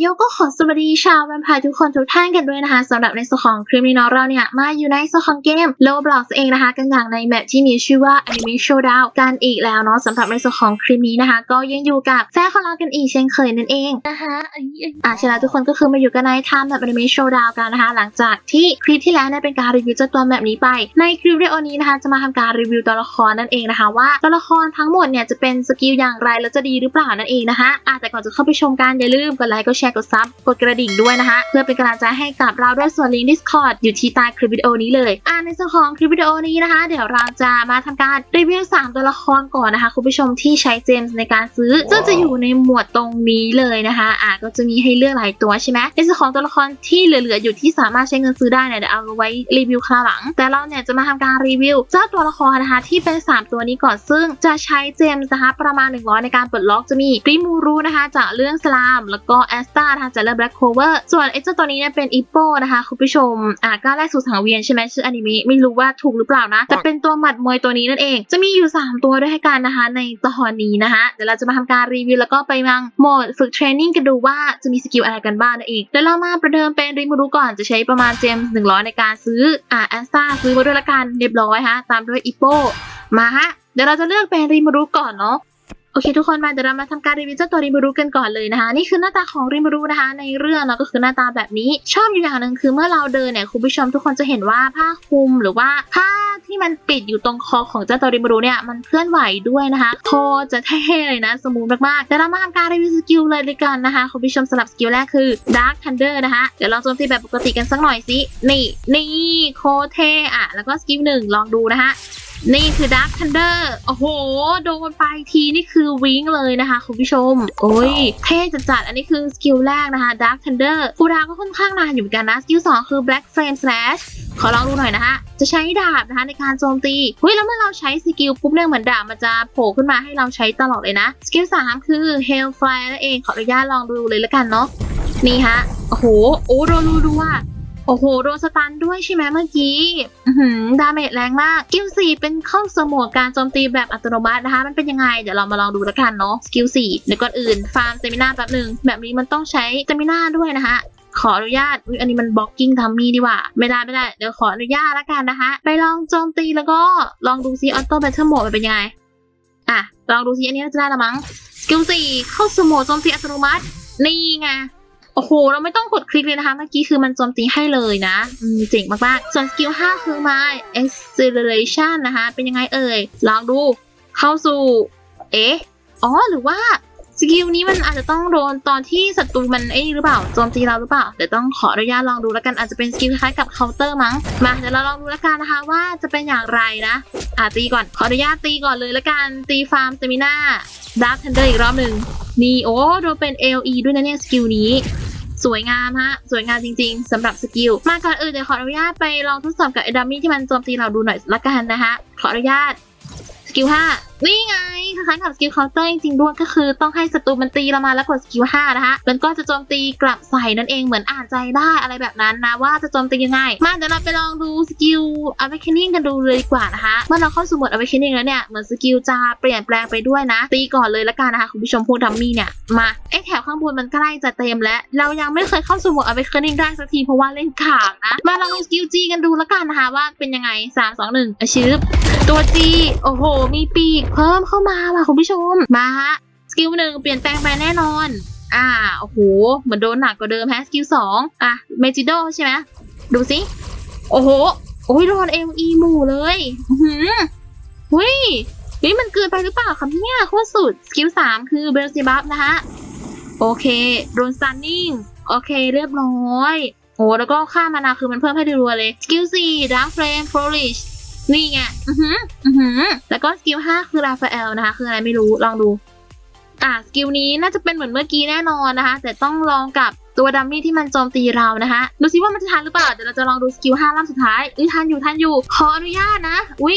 โยก็ขอสวัสดีชาวแวมไพร์ทุกคนทุกท่านกันด้วยนะคะสำหรับในส่วนของคลิปนี้เนาะเราเนี่ย มาอยู่ในส่วนของเกม Roblox เองนะคะ กันอย่างในแมปที่มีชื่อว่า Anime Showdown กันอีกแล้วเนาะสำหรับในส่วนของคลิปนี้นะคะ ก็ยังอยู่กับแฟนของเรากันอีกเช่นเคยนั่นเองนะคะอะใช่แล้วทุกคนก็คือมาอยู่กันในไทม์แบบ Anime Showdown กันนะคะ หลังจากที่คลิปที่แล้วเนี่ยเป็นการรีวิวเจ้าตัวแบบนี้ไป ในคลิปวิดีโอนี้นะคะจะมาทำการรีวิวตัวละครนั่นเองนะคะว่าตัวละครทั้งหมดเนี่ยจะเป็นสกิลอย่างไรแล้วจะดีหรือเปล่านั่นเองนะคะอะแต่ก่อนจะเข้าไปชมกันอย่าลืมกดไลค์กดแชร์กดซับกดกระดิ่งด้วยนะคะ เพื่อเป็นกำลังใจให้กับเราด้วยส่วนลิงก์ Discord อยู่ที่ใต้คลิปวิดีโอนี้เลย อ่าในส่วนของคลิปวิดีโอนี้นะคะ เดี๋ยวเราจะมาทำการรีวิว3ตัวละครก่อนนะคะ คุณผู้ชมที่ใช้เจมส์ในการซื้อซึ่งจะอยู่ในหมวดตรงนี้เลยนะคะอ่าก็จะมีให้เลือกหลายตัวใช่ไหมในส่วนของตัวละครที่เหลือๆอยู่ที่สามารถใช้เงินซื้อได้เนี่ยเดี๋ยวเอาไว้รีวิวคราวหลัง แต่เราเนี่ยจะมาทำการรีวิวเจ้าตัวละครนะคะที่เป็น 3 ตัวนี้ก่อนซึ่งจะใช้เจมส์นะคะประมาณ 100 ในการปลดล็อกจะมีริมูรุนะคะจากเรื่องสลาม แล้วก็แอสตานะคะจากเรื่องแบล็คโคเวอร์ส่วนไอ้เจ้าตัวนี้เนี่ยเป็นอีโปนะคะคุณผู้ชมอ่าก้าวแรกสู่สังเวียนใช่ไหมชื่ออนิเมะไม่รู้ว่าถูกหรือเปล่านะแต่เป็นตัวหมัดมวยตัวนี้นั่นเอง จะมีอยู่ 3 ตัวด้วยให้กันนะคะ ในตอนนี้นะคะเดี๋ยวเราจะมาทำการรีวิวแล้วก็ไปมังโหมดฝึกเทรนนิ่งกันดูว่าจะมีสกิลอะไรกันบ้างนั่นเองเดี๋ยวเรามาประเดิมเป็นริมูรุก่อนจะใช้ประมาณเจมส์100ในการซื้ออ่าแอสตาซื้อมาด้วยละกันเรียบร้อยฮะตามด้วยอีโปมาฮะเดี๋ยวเราจะเลือกเป็นริมูรุก่อนเนาะ โอเคทุกคนมาเดี๋ยวเรามาทำการรีวิวเจ้าตัวริมูรุกันก่อนเลยนะคะนี่คือหน้าตาของริมูรุนะคะในเรื่องเนาะก็คือหน้าตาแบบนี้ ชอบอยู่อย่างหนึ่งคือเมื่อเราเดินเนี่ยคุณผู้ชมทุกคนจะเห็นว่าผ้าคลุมหรือว่าผ้าที่มันปิดอยู่ตรงคอของเจ้าตัวริมูรุเนี่ยมันเคลื่อนไหวด้วยนะคะโคจะเท่เลยนะ สมูทมากๆเดี๋ยวเรามาทำการรีวิวสกิลเลยเลยกันนะคะคุณผู้ชมสำหรับสกิลแรกคือ Dark Thunder นะคะเดี๋ยวลองโจมตีแบบปกติกันสักหน่อยสินี่นี่โคเท่อะแล้วก็สกิลหนึ่งลองดูนะคะ นี่คือ Dark Thunder โอ้โห โดนไปทีนี่คือวิงเลยนะคะคุณผู้ชม โอ้ย เท่จัดๆอันนี้คือสกิลแรกนะคะ Dark Thunder คูดาวก็ค่อนข้างนานอยู่เหมือนกันนะ สกิล2คือ Black Flame Slash ขอลองดูหน่อยนะคะ จะใช้ดาบนะคะในการโจมตีเฮ้ยแล้วเมื่อเราใช้สกิลปุ๊บเนี่ยเหมือนดาบมันจะโผล่ขึ้นมาให้เราใช้ตลอดเลยนะ สกิล3คือ Hellfire นั่นเองขออนุญาตลองดูเลยล้วกันเนาะนี่ฮะโอ้โห โอ้โดนรูดูว่า โอ้โหโดนสตันด้วยใช่ไหมเมื่อกี้ดาเมจแรงมากสกิลสี่เป็นเข้าสมวดการโจมตีแบบอัตโนมัตินะคะ มันเป็นยังไง เดี๋ยวเรามาลองดูแล้วกันเนาะสกิลสี่เดี๋ยวก่อนอื่น ฟาร์มเซมินาแป๊บหนึ่งแบบนี้มันต้องใช้เซมินาด้วยนะคะขออนุญาตอุ๊ยอันนี้มันบล็อกกิ้งทัมมี่ดีกว่า ไม่ได้ไม่ได้ เดี๋ยวขออนุญาตแล้วกันนะคะ ไปลองโจมตีแล้วก็ลองดูซิออโต้แบทเทิลโหมดมันเป็นยังไง อะ ลองดูซิอันนี้น่าจะได้ละมั้งสกิลสี่เข้าสมวดโจมตีอัตโนมัติ นี่ไง โอ้โห เราไม่ต้องกดคลิกเลยนะคะ เมื่อกี้คือมันโจมตีให้เลยนะเจ๋งมากๆ ส่วนสกิล 5 คือมา acceleration นะคะ เป็นยังไงเอ่ย ลองดูเข้าสู่ เอ๊ะ อ๋อ หรือว่า สกิลนี้มันอาจจะต้องโดนตอนที่ศัตรูมันเอ้หรือเปล่าโจมตีเราหรือเปล่าเดี๋ยวต้องขออนุญาตลองดูแล้วกันอาจจะเป็นสกิลคล้ายกับเคาน์เตอร์มั้งมาเดี๋ยวเราลองดูแล้วกันนะคะว่าจะเป็นอย่างไรนะอะตีก่อนขออนุญาตตีก่อนเลยแล้วกันตีฟาร์มเซมิน่าดาร์คทันเดอร์อีกรอบหนึ่งนี่โอ้โดนเป็น LE ด้วยนะเนี่ยสกิลนี้สวยงามฮะ สวยงามจริงๆสำหรับสกิล มาก่อนอื่นเดี๋ยวขออนุญาตไปลองทดสอบกับไอ้ดัมมี่ที่มันโจมตีเราดูหน่อยละกันนะคะขออนุญาตสกิล5 นี่ไงคล้ายๆกับสกิลเคาน์เตอร์จริงๆด้วยก็คือต้องให้ศัตรูมันตีเรามาแล้วกดสกิล5นะคะมันก็จะโจมตีกลับใส่นั่นเองเหมือนอ่านใจได้อะไรแบบนั้นนะว่าจะโจมตียังไง มาเดี๋ยวเราไปลองดูสกิล awakening กันดูเลยดีกว่านะคะเมื่อเราเข้าสู่หมด awakening แล้วเนี่ยเหมือนสกิลจะเปลี่ยนแปลงไปด้วยนะ ตีก่อนเลยละกันนะคะคุณผู้ชมพวกดัมมี่เนี่ยมาไอแถวข้างบนมันใกล้จะเต็มแล้ว เรายังไม่เคยเข้าสู่หมด awakening ได้สักทีเพราะว่าเล่นขางนะมาลองดูสกิล G กันดูละกันนะคะว่าเป็นยังไง3 2 1อาชืบตัว G โอ้โห มีปีกเพิ่มเข้ามาว่ะคุณผู้ชมมาฮะสกิลหนึ่งเปลี่ยนแปลงไปแน่นอนอ่าโอ้โหเหมือนโดนหนักกว่าเดิมแฮสกิลสองอะเมจิโดใช่ไหมดูสิโอ้โหโอ้ยโดน LE หมู่เลยอือหือเฮ้ยเฮ้ยมันเกินไปหรือเปล่าครับเนี่ยโคตรสุดสกิลสามคือเบลซิบัฟนะคะโอเคโดนซันนิ่งโอเคเรียบร้อยโอ้แล้วก็ค่ามานาคือมันเพิ่มให้รัวเลยสกิลสี่ดังเฟรมโฟลิช นี่ไง อือหือ อือหือ แล้วก็สกิล5คือราฟาเอลนะคะ คืออะไรไม่รู้ ลองดู อะสกิลนี้น่าจะเป็นเหมือนเมื่อกี้แน่นอนนะคะ แต่ต้องลองกับตัวดัมมี่ที่มันโจมตีเรานะคะ ดูซิว่ามันจะทันหรือเปล่า เดี๋ยวเราจะลองดูสกิล5ล่ามสุดท้ายอุ้ยทันอยู่ทันอยู่ ขออนุญาตนะ อุ้ย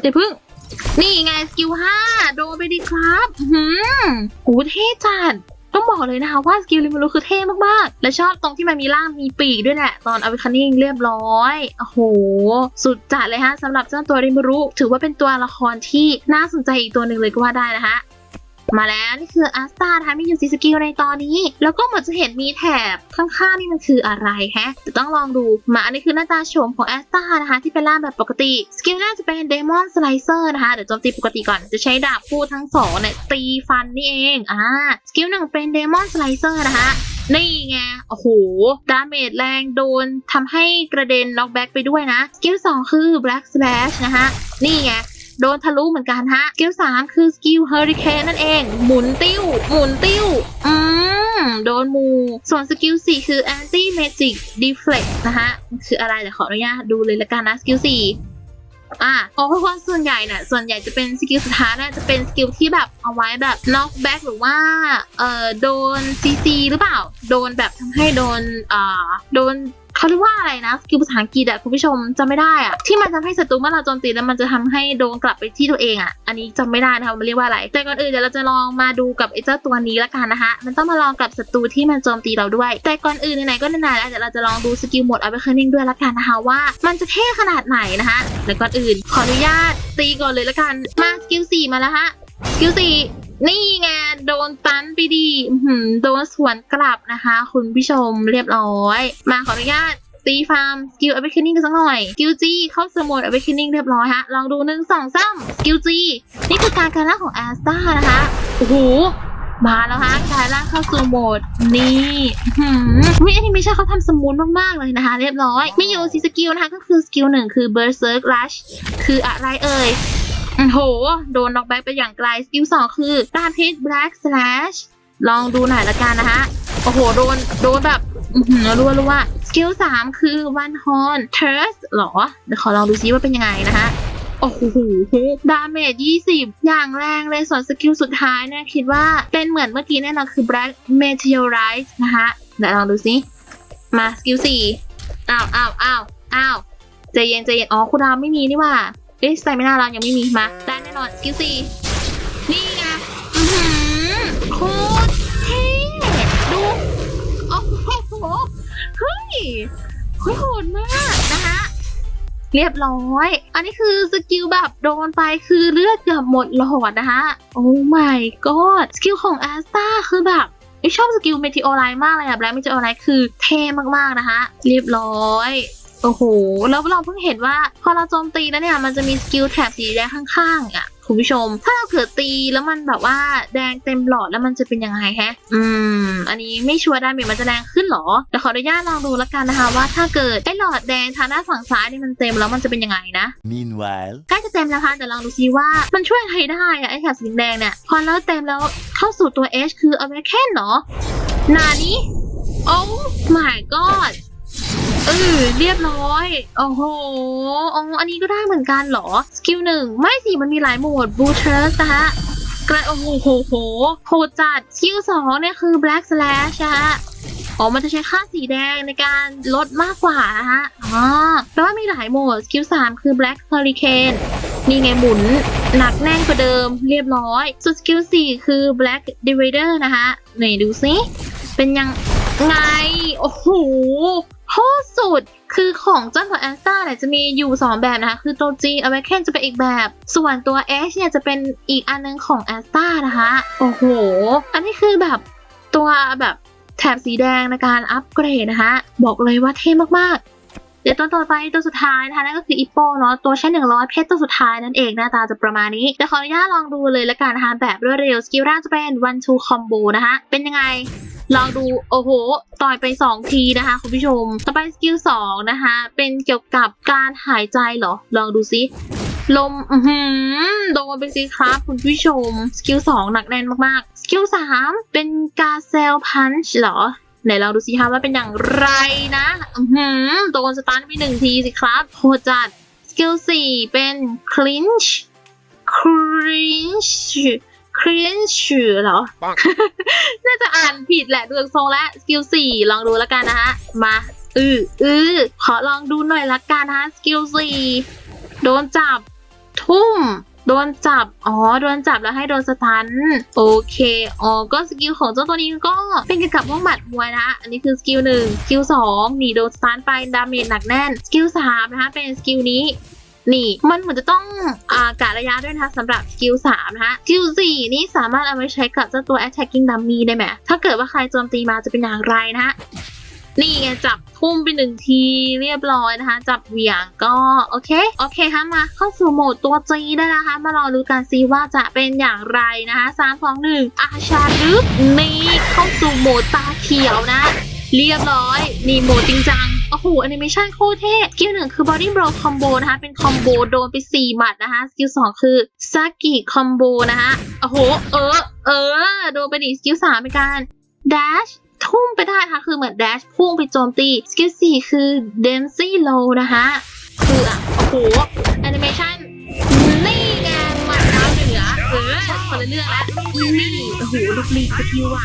เดี๋ยวพึ่ง นี่ไงสกิล5โดนไปดีครับอือหือโหเท่จัด ต้องบอกเลยนะคะว่าสกิลลิมูรุคือเท่มากๆ และชอบตรงที่มันมีร่างมีปีกด้วยแหละ ตอนอเวคันนิ่งเรียบร้อย โอ้โห สุดจัดเลยฮะสำหรับเจ้าตัวริมูรุถือว่าเป็นตัวละครที่น่าสนใจอีกตัวหนึ่งเลยก็ว่าได้นะคะ มาแล้วนี่คืออาสตานะคะมียู่สีสกิลในตอนนี้ แล้วก็เหมือนจะเห็นมีแถบข้างๆนี่มันคืออะไรฮะเดี๋ยวต้องลองดูมาอันนี้คือหน้าตาโฉมของแอสตานะคะ ที่เป็นล่างแบบปกติ สกิลแรกจะเป็นเดมอนสไลเซอร์นะคะ เดี๋ยวโจมตีปกติก่อนจะใช้ดาบคู่ทั้งสองเนี่ยตีฟันนี่เองอ่าสกิลหนึ่งเป็นเดมอนสไลเซอร์นะคะนี่ไง โอ้โห ดาเมจแรงโดนทำให้กระเด็นน็อกแบ็กไปด้วยนะ สกิล2คือ Black Slash นะคะ นี่ไง โดนทะลุเหมือนกันฮะสกิล3คือสกิล Hurricane นั่นเอง หมุนติ้ว หมุนติ้ว อืม โดนมู ส่วนสกิล4คือ Anti Magic Deflect นะคะคืออะไรเดี๋ยวขออนุญาตดูเลยละกันนะสกิล4อะเพราะว่าส่วนใหญ่เนี่ยส่วนใหญ่จะเป็นสกิลสุดท้ายเนี่ยจะเป็นสกิลที่แบบเอาไว้แบบ knock back หรือว่าเอ่อโดน CC หรือเปล่า โดนแบบทำให้โดนอ่าโดน เขาเรียกว่าอะไรนะสกิลภาษาอังกฤษอะคุณผู้ชมจำไม่ได้อะที่มันทำให้ศัตรูเมื่อเราโจมตีแล้วมันจะทำให้โดนกลับไปที่ตัวเองอะอันนี้จำไม่ได้นะคะมันเรียกว่าอะไร แต่ก่อนอื่นเดี๋ยวเราจะลองมาดูกับไอ้เจ้าตัวนี้ละกันนะคะมันต้องมาลองกับศัตรูที่มันโจมตีเราด้วย แต่ก่อนอื่นไหนๆก็ไหนๆแล้วเดี๋ยวเราจะลองดูสกิลหมด Awakening ด้วยละกันนะคะว่า มันจะเท่ขนาดไหนนะคะแต่ก่อนอื่นขออนุญาตตีก่อนเลยละกันมาสกิล4มาแล้วฮะสกิล4 นี่ไงโดนตันไปดีโดนสวนกลับนะคะ คุณผู้ชมเรียบร้อย มาขออนุญาตตีฟาร์มสกิลอเวคเ n น n กันสักหน่อยสกิลจีเข้าสมุดอเวคเ n น n เรียบร้อยฮะ ลองดูหนึ่งสองสามสกิลจีนี่คือการการล่าของแอสตานะคะ โอ้โห มาแล้วฮะกายร่างเข้าสู่โหมด นี่หืมวิแอนิเมชันเขาทำสมูทมากๆเลยนะคะ เรียบร้อยมีอยู่สีสกิลนะคะ ก็คือสกิลหนึ่งคือ Berserk Rush คืออะไรเอ่ย โห โดนน็อกแบ็กไปอย่างไกล สกิลสองคือดาพิษ Black Slash ลองดูหน่อยละกันนะคะโอ้โห โดน โดนแบบรัวรัวสกิลสามคือ One Horn Thirst หรอ เดี๋ยวขอลองดูซิว่าเป็นยังไงนะคะโอ้โห ดาเมจ 20 อย่างแรงเลย ส่วนสกิลสุดท้ายเนี่ยคิดว่าเป็นเหมือนเมื่อกี้แน่นอนคือ Black Meteorite นะคะเดี๋ยวลองดูซิ มาสกิลสี่อ้าวอ้าวอ้าวอ้าวใจเย็นใจเย็นอ๋อคูลดาวไม่มีนี่ว่า เอ๊ะสไตมิน่าเรายังไม่มีมาได้แน่นอนสกิลสี่นี่ไงอือหือโคตรเท่ดู โอ้โหเฮ้ยเฮ้ยโหดมากนะคะเรียบร้อย อันนี้คือสกิลแบบโดนไปคือเลือดเกือบหมดหลอดนะคะ โอ้ my god สกิลของแอสตาคือแบบชอบสกิลเมทิโอไลน์มากเลยอะแบล็กเมทิโอไลน์คือเท่มากๆนะคะ เรียบร้อย โอ้โหแล้วเราเพิ่งเห็นว่า พอเราโจมตีแล้วเนี่ย มันจะมีสกิลแถบสีแดงข้างๆอะคุณผู้ชม ถ้าเราเกิดตีแล้วมันแบบว่าแดงเต็มหลอดแล้วมันจะเป็นยังไงฮะ อืม อันนี้ไม่ชัวร์ดาเมจมันจะแรงขึ้นเหรอเดี๋ยวขออนุญาตลองดูแล้วกันนะคะว่าถ้าเกิดไอ้หลอดแดงทางด้านฝั่งซ้ายนี่มันเต็มแล้วมันจะเป็นยังไงนะ Meanwhile, ใกล้จะเต็มแล้วค่ะแต่ลองดูซิว่ามันช่วยอะไรได้อะไอ้แถบสีแดงเนี่ยพอแล้วเต็มแล้วเข้าสู่ตัว H คือ a w a k e n เหรอนานี้โอ้ my god เออเรียบร้อย โอ้โหอ๋ออันนี้ก็ได้เหมือนกันเหรอ สกิลหนึ่งไม่สิ มันมีหลายโหมดบูเทอร์สนะคะกระโอ้โหโหโหโหจัดสกิลสองเนี่ยคือ black slash นะคะอ๋อ มันจะใช้ค่าสีแดงในการลดมากกว่านะคะอ๋อแปลว่ามีหลายโหมดสกิลสามคือ black hurricane นี่ไงหมุนหนักแน่นกว่าเดิมเรียบร้อยส่วนสกิลสี่คือ black divider นะคะไหนดูซิ เป็นยัง ไง โอ้โหโคตรสุด คือของเจ้าของแอสตาเนี่ยจะมีอยู่ 2 แบบนะคะ คือตัว G Awaken จะเป็นอีกแบบ ส่วนตัว H เนี่ยจะเป็นอีกอันนึงของแอสตานะคะ โอ้โห อันนี้คือแบบตัวแบบแถบสีแดงในการอัปเกรดนะคะ บอกเลยว่าเท่มากๆ เดี๋ยวตัวต่อไปตัวสุดท้ายนะคะนั่นก็คืออีโปเนาะตัวใช้หนึ่งร้อยเพชรตัวสุดท้ายนั่นเองหน้าตาจะประมาณนี้แต่ขออนุญาตลองดูเลยละกันนะคะแบบรวดเร็วสกิลแรกจะเป็น one two combo นะคะเป็นยังไง ลองดูโอ้โห ต่อยไป 2 ทีนะคะ คุณผู้ชม ต่อไปสกิล2นะคะ เป็นเกี่ยวกับการหายใจเหรอ ลองดูซิลมอือหือโดนไปสิครับคุณผู้ชม สกิล2หนักแน่นมาก ๆ สกิล3เป็นกาเซลพันช์เหรอ ไหนลองดูสิคะว่าเป็นอย่างไรนะอือหือโดนสตันไปหนึ่งทีสิครับโหจัด สกิล4เป็นคลินช์คลินช์ clinch clinch clinch เหรอ น่าจะอ่านผิดแหละดูจากทรงและสกิลสี่ลองดูแล้วกันนะคะมาอืออือขอลองดูหน่อยละกันนะคะสกิลสี่โดนจับ ทุ่ม โดนจับ อ๋อ โดนจับแล้วให้โดนสตัน โอเค อ๋อ ก็สกิลของเจ้าตัวนี้ก็เป็นเกี่ยวกับพวกหมัดมวยนะคะอันนี้คือสกิลหนึ่งสกิลสองหนีโดนสตันไปดาเมจหนักแน่น สกิลสามนะคะเป็นสกิลนี้ นี่ มันเหมือนจะต้องอากะระยะด้วยนะคะสำหรับสกิล3นะคะสกิล4นี่สามารถเอาไปใช้กับเจ้าตัว attacking dummy ได้ไหมถ้าเกิดว่าใครโจมตีมาจะเป็นอย่างไรนะฮะนี่ไงจับทุ่มไปหนึ่งทีเรียบร้อยนะคะ จับเหวี่ยงก็โอเค โอเคค่ะมาเข้าสู่โหมดตัวจีได้นะคะ มารอดูกันซิว่าจะเป็นอย่างไรนะคะสามสองหนึ่งอาชาลึกนี่เข้าสู่โหมดตาเขียวนะ เรียบร้อย นี่โหมดจริงจัง โอ้โหแอนิเมชันโคตรเท่สกิลหนึ่งคือ body blow combo นะคะ เป็นคอมโบโดนไป 4 หมัดนะคะ สกิลสองคือ saki combo นะคะโอ้โห เออ เออ โดนไปดิสกิลสามเป็นการ dash ทุ่มไปได้ค่ะ คือเหมือน dash พุ่งไปโจมตี สกิลสี่คือ densy low นะคะคืออะโอ้โหแอนิเมชันนี่ไงมัดาวเหนือเออคนละเรื่องแล้วนี่โอ้โหลูกลีสกิลอะ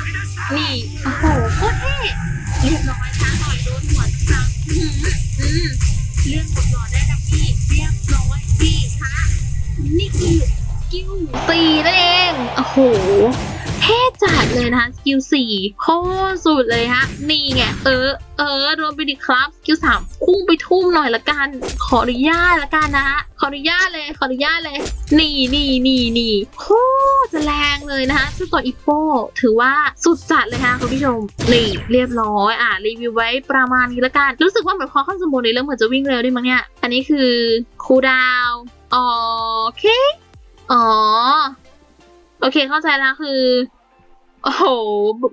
นี่โอ้โหโคตรเท่เรียบร้อยช้าหน่อยโดน ดเลยนสกิลสี่โคตรสุดเลยฮะ นี่ไง เออ เออรวมไปดิครับสกิลสามพุ่งไปทุ่มหน่อยละกัน ขออนุญาตละกันนะฮะ ขออนุญาตเลย ขออนุญาตเลย นี่นี่นี่นี่โคตรจะแรงเลยนะคะซึ่งตัวอีโฟถือว่าสุดจัดเลยค่ะคุณผู้ชม นี่เรียบร้อย อะรีวิวไว้ประมาณนี้ละกัน รู้สึกว่าเหมือนพอเข้าสมบูรณ์ในเรื่องเหมือนจะวิ่งเร็วด้วยมั้งเนี่ย อันนี้คือคูดาวโอเค อ๋อ โอเคเข้าใจแล้วคือ โอ้โห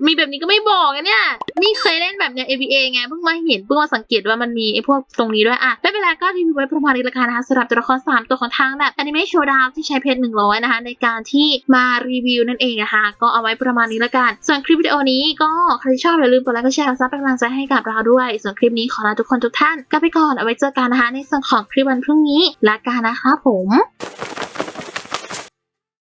มีแบบนี้ก็ไม่บอกอะเนี่ย นี่เคยเล่นแบบเนี้ย ABA ไง เพิ่งมาเห็น เพิ่งมาสังเกตว่ามันมีไอ้พวกตรงนี้ด้วยอะไม่เป็นไรก็รีวิวไว้ประมาณนี้ละกันนะคะสำหรับตัวละคร3ตัวของทางแบบอนิเมะโชว์ดาวที่ใช้เพชร100นะคะ ในการที่มารีวิวนั่นเองนะคะ ก็เอาไว้ประมาณนี้ละกัน ส่วนคลิปวิดีโอนี้ก็ใครที่ชอบอย่าลืมกดไลค์กดแชร์ซับเป็นกำลังใจให้กับเราด้วย ส่วนคลิปนี้ขอลาทุกคนทุกท่านกลับไปก่อน เอาไว้เจอกันนะคะในส่วนของคลิปวันพรุ่งนี้ละกันนะคะผม